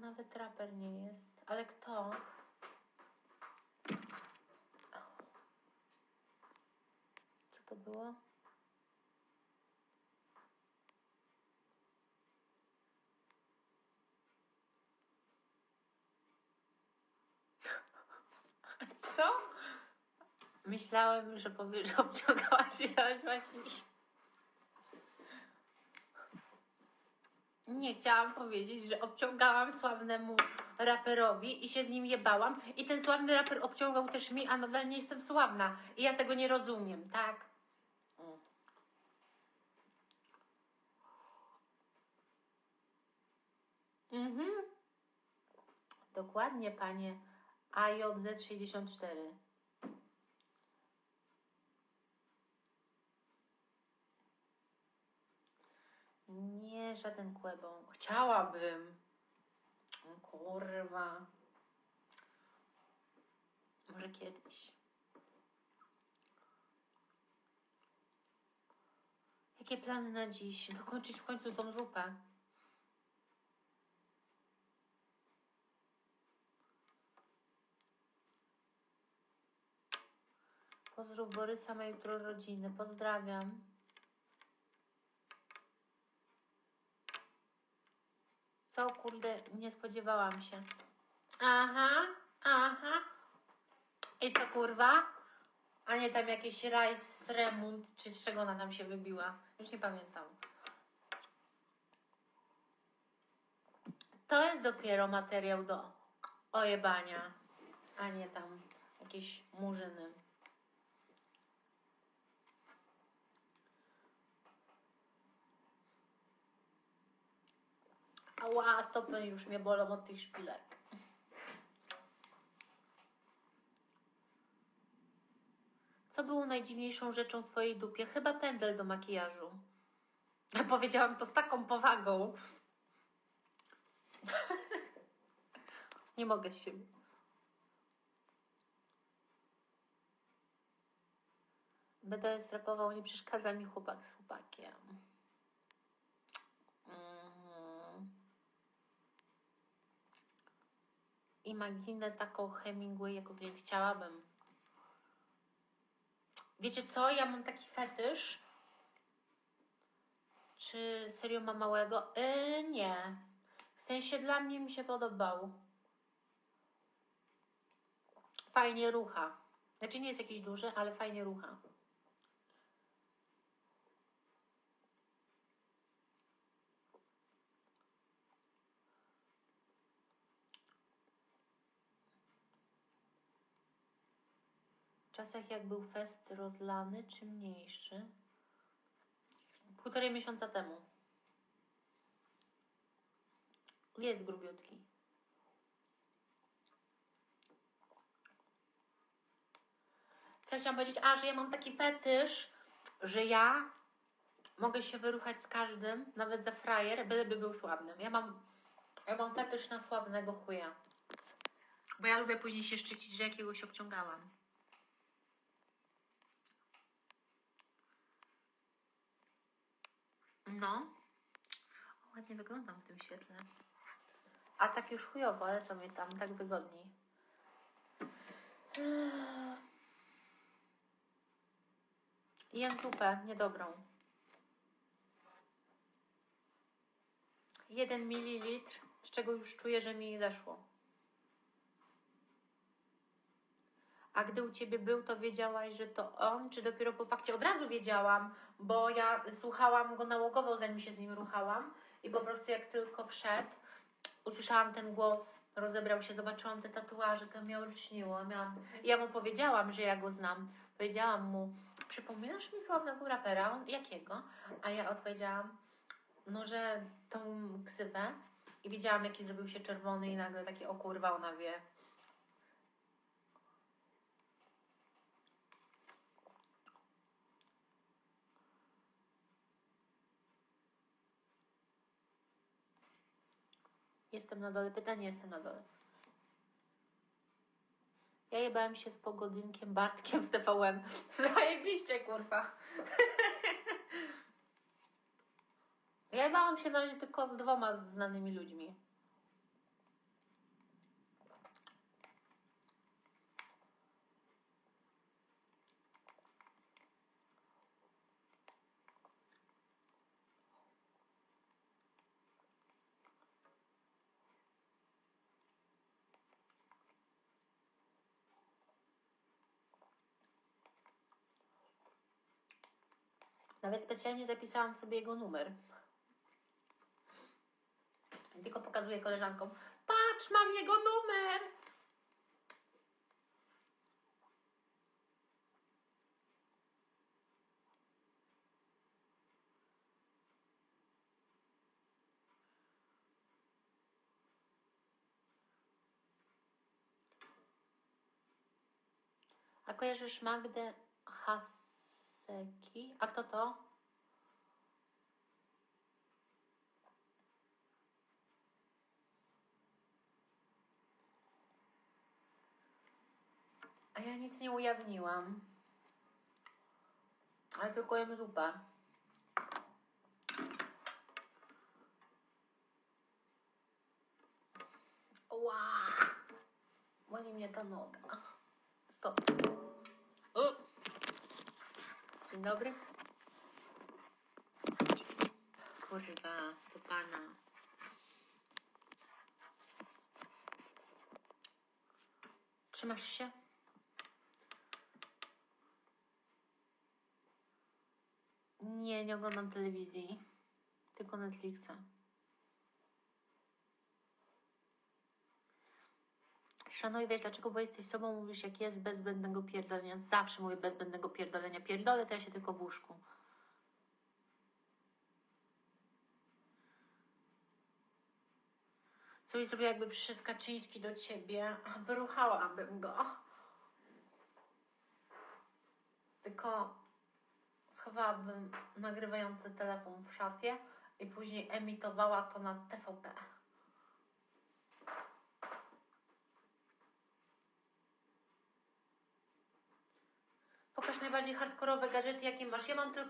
nawet raper nie jest. Ale kto? Co to było? Co? Myślałem, że powiesz, że obciągałaś się dałaś właśnie. Nie, chciałam powiedzieć, że obciągałam sławnemu raperowi i się z nim jebałam. I ten sławny raper obciągał też mi, a nadal nie jestem sławna. I ja tego nie rozumiem, tak? Mhm. Dokładnie, panie. AJZ64. Nie, żaden kłebą. Chciałabym. Kurwa. Może kiedyś. Jakie plany na dziś? Dokończyć w końcu tą zupę. Pozdrów Borysa, ma jutro rodziny. Pozdrawiam. Co kurde, nie spodziewałam się. Aha, aha. I co kurwa? A nie tam jakiś Rice Remund, czy z czego ona tam się wybiła? Już nie pamiętam. To jest dopiero materiał do ojebania, a nie tam jakieś murzyny. Ała, stopy już mnie bolą od tych szpilek. Co było najdziwniejszą rzeczą w twojej dupie? Chyba pędzel do makijażu. Ja powiedziałam to z taką powagą. Nie mogę z siebie. BDS rapował, nie przeszkadza mi chłopak z chłopakiem. Imaginę taką Hemingway jako klient chciałabym. Wiecie co? Ja mam taki fetysz. Czy serio ma małego? Yy, nie. W sensie dla mnie mi się podobał. Fajnie rucha. Znaczy nie jest jakiś duży, ale fajnie rucha. Czasach jak był fest rozlany, czy mniejszy? Półtorej miesiąca temu. Jest grubiutki. Co chciałam powiedzieć? A, że ja mam taki fetysz, że ja mogę się wyruchać z każdym, nawet za frajer, byleby był sławnym. Ja mam, ja mam fetysz na sławnego chuja. Bo ja lubię później się szczycić, że jakiegoś obciągałam. No. Ładnie wyglądam w tym świetle. A tak już chujowo, ale co mnie tam, tak wygodniej. Jem zupę, niedobrą. Jeden mililitr, z czego już czuję, że mi zeszło. A gdy u ciebie był, to wiedziałaś, że to on, czy dopiero po fakcie? Od razu wiedziałam, bo ja słuchałam go nałogowo, zanim się z nim ruchałam. I po prostu jak tylko wszedł, usłyszałam ten głos, rozebrał się, zobaczyłam te tatuaże, to mnie olśniło. Miałam... Ja mu powiedziałam, że ja go znam. Powiedziałam mu, przypominasz mi sławnego rapera? On, jakiego? A ja odpowiedziałam, no, że tą ksywę. I widziałam, jaki zrobił się czerwony i nagle takie, o kurwa, ona wie. Jestem na dole. Pytanie, jestem na dole. Ja jebałem się z pogodynkiem Bartkiem z TVN. Zajebiście, kurwa. Ja jebałam się na razie tylko z dwoma znanymi ludźmi. Nawet specjalnie zapisałam sobie jego numer. I tylko pokazuję koleżankom. Patrz, mam jego numer! A kojarzysz Magdę Haseki? A kto to? A ja nic nie ujawniłam. Ale tylko jem zupę. Ła! Boli mnie ta noga. Stop. Dzień dobry. Kurwa, do pana. Trzymasz się? Nie, nie oglądam telewizji. Tylko Netflixa. Szanuj, wiesz dlaczego, bo jesteś sobą, mówisz jak jest, bez zbędnego pierdolenia. Zawsze mówię bez zbędnego pierdolenia. Pierdolę to ja się tylko w łóżku. Coś zrobiła, jakby przyszedł Kaczyński do ciebie. Wyruchałabym go. Tylko schowałabym nagrywający telefon w szafie i później emitowała to na TVP. Pokaż najbardziej hardkorowe gadżety, jakie masz. Ja mam tylko